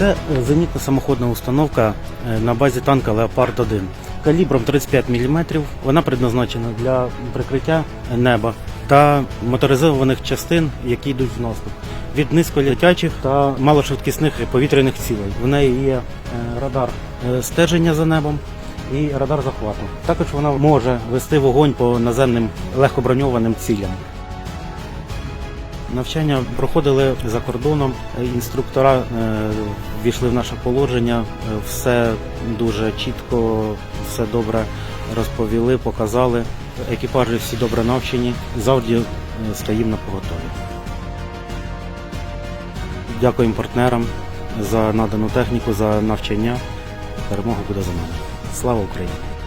Це е, зенітна самоходна установка е, на базі танка Леопард 1 калібром 35 мм. Вона предназначена для прикриття неба та моторизованих частин, які йдуть в наступ. Від низьколетячих та малошвидкісних повітряних цілей. В неї є е, радар стеження за небом і радар захвату. Також вона може вести вогонь по наземним легкоброньованим цілям. Навчання проходили за кордоном. Інструктора е, ввійшли в наше положення, е, все дуже чітко, все добре розповіли, показали. Екіпажі всі добре навчені, завжди е, стоїмо на поготові. Дякуємо партнерам за надану техніку, за навчання. Перемога буде за нами. Слава Україні!